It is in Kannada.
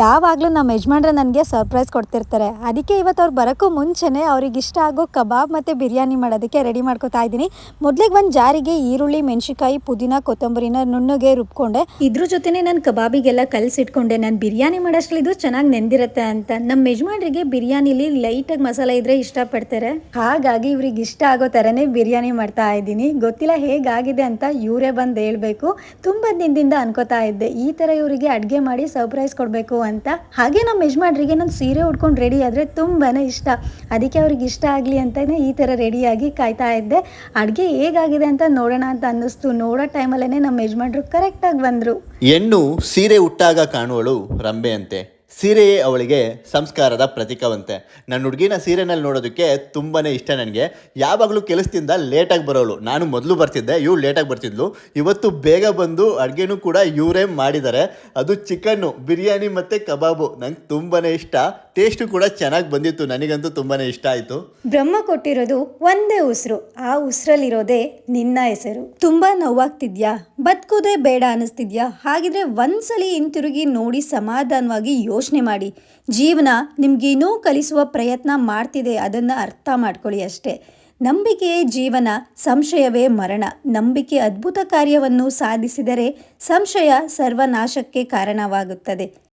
ಯಾವಾಗಲೂ ನಮ್ಮ ಯಜಮಾನ್ರು ನನಗೆ ಸರ್ಪ್ರೈಸ್ ಕೊಡ್ತಿರ್ತಾರೆ. ಅದಕ್ಕೆ ಇವತ್ತು ಅವ್ರು ಬರೋಕ್ಕೂ ಮುಂಚೆನೇ ಅವ್ರಿಗೆ ಇಷ್ಟ ಆಗೋ ಕಬಾಬ್ ಮತ್ತು ಬಿರಿಯಾನಿ ಮಾಡೋದಕ್ಕೆ ರೆಡಿ ಮಾಡ್ಕೊತಾ ಇದ್ದೀನಿ. ಮೊದಲಿಗೆ ಒಂದು ಜಾರಿಗೆ ಈರುಳ್ಳಿ ಮೆಣಸಿಕಾಯಿ ಪುದೀನ, ಕೊತ್ತಂಬರಿನ ನುಣ್ಣಗೆ ರುಬ್ಕೊಂಡೆ. ಇದ್ರ ಜೊತೆನೇ ನಾನು ಕಬಾಬಿಗೆಲ್ಲ ಕಲಸಿಟ್ಕೊಂಡೆ. ನಾನು ಬಿರಿಯಾನಿ ಮಾಡೋಷ್ಟು ಇದು ಚೆನ್ನಾಗಿ ನೆಂದಿರುತ್ತೆ ಅಂತ. ನಮ್ಮ ಯಜಮಾನ್ರಿಗೆ ಬಿರಿಯಾನಿಲಿ ಲೈಟಾಗಿ ಮಸಾಲೆ ಇದ್ರೆ ಇಷ್ಟಪಡ್ತಾರೆ. ಹಾಗಾಗಿ ಇವ್ರಿಗೆ ಇಷ್ಟ ಆಗೋ ಥರನೇ ಬಿರಿಯಾನಿ ಮಾಡ್ತಾ ಇದ್ದೀನಿ. ಗೊತ್ತಿಲ್ಲ ಹೇಗಾಗಿದೆ ಅಂತ ಇವರೇ ಬಂದು ಹೇಳಬೇಕು. ತುಂಬ ದಿನದಿಂದ ಅನ್ಕೋತಾ ಇದ್ದೆ. ಈ ಥರ ಇವರಿಗೆ ಅಡುಗೆ ಮಾಡಿ ಸರ್ಪ್ರೈಸ್ ಕೊಡಬೇಕು ಅಂತ. ಹಾಗೆ ನಮ್ಮ ಯಜಮಾನ್ರಿಗೆ ನಾನು ಸೀರೆ ಉಟ್ಕೊಂಡು ರೆಡಿ ಆದರೆ ತುಂಬಾ ಇಷ್ಟ. ಅದಕ್ಕೆ ಅವ್ರಿಗೆ ಇಷ್ಟ ಆಗಲಿ ಅಂತಲೇ ಈ ಥರ ರೆಡಿಯಾಗಿ ಕಾಯ್ತಾ ಇದ್ದೆ. ಅಡುಗೆ ಹೇಗಾಗಿದೆ ಅಂತ ನೋಡೋಣ ಅಂತ ಅನ್ನಿಸ್ತು. ನೋಡೋ ಟೈಮಲ್ಲೇ ನಮ್ಮ ಯಜಮಾನ್ರು ಕರೆಕ್ಟಾಗಿ ಬಂದರು. ಹೆಣ್ಣು ಸೀರೆ ಉಟ್ಟಾಗ ಕಾಣುವಳು ರಂಬೆಯಂತೆ ಸೀರೆಯೇ ಅವಳಿಗೆ ಸಂಸ್ಕಾರದ ಪ್ರತೀಕವಂತೆ. ನನ್ನ ಹುಡುಗಿನ ಸೀರೆನಲ್ಲಿ ನೋಡೋದಕ್ಕೆ ತುಂಬಾ ಇಷ್ಟ ನನಗೆ. ಯಾವಾಗಲೂ ಕೆಲಸದಿಂದ ಲೇಟಾಗಿ ಬರೋಳು. ನಾನು ಮೊದಲು ಬರ್ತಿದ್ದೆ, ಇವಳು ಲೇಟಾಗಿ ಬರ್ತಿದ್ಲು. ಇವತ್ತು ಬೇಗ ಬಂದು ಅಡುಗೆನೂ ಕೂಡ ಇವರೇ ಮಾಡಿದ್ದಾರೆ. ಅದು ಚಿಕನ್ನು, ಬಿರಿಯಾನಿ ಮತ್ತು ಕಬಾಬು. ನಂಗೆ ತುಂಬಾ ಇಷ್ಟ. ಟೇಸ್ಟು ಕೂಡ ಚೆನ್ನಾಗಿ ಬಂದಿತ್ತು. ನನಗಂತೂ ತುಂಬಾ ಇಷ್ಟ ಆಯಿತು. ಬ್ರಹ್ಮ ಕೊಟ್ಟಿರೋದು ಒಂದೇ ಉಸಿರು. ಆ ಉಸಿರಲ್ಲಿರೋದೇ ನಿನ್ನ ಹೆಸರು. ತುಂಬಾ ನೋವಾಗ್ತಿದ್ಯಾ? ಬದುಕೋದೇ ಬೇಡ ಅನಿಸ್ತಿದ್ಯಾ? ಹಾಗಿದ್ರೆ ಒಂದ್ಸಲಿ ಹಿಂತಿರುಗಿ ನೋಡಿ ಸಮಾಧಾನವಾಗಿ ಯೋಚನೆ ಮಾಡಿ. ಜೀವನ ನಿಮ್ಗೇನೋ ಕಲಿಸುವ ಪ್ರಯತ್ನ ಮಾಡ್ತಿದೆ ಅದನ್ನು ಅರ್ಥ ಮಾಡ್ಕೊಳ್ಳಿ ಅಷ್ಟೇ. ನಂಬಿಕೆಯೇ ಜೀವನ, ಸಂಶಯವೇ ಮರಣ. ನಂಬಿಕೆ ಅದ್ಭುತ ಕಾರ್ಯವನ್ನು ಸಾಧಿಸಿದರೆ ಸಂಶಯ ಸರ್ವನಾಶಕ್ಕೆ ಕಾರಣವಾಗುತ್ತದೆ.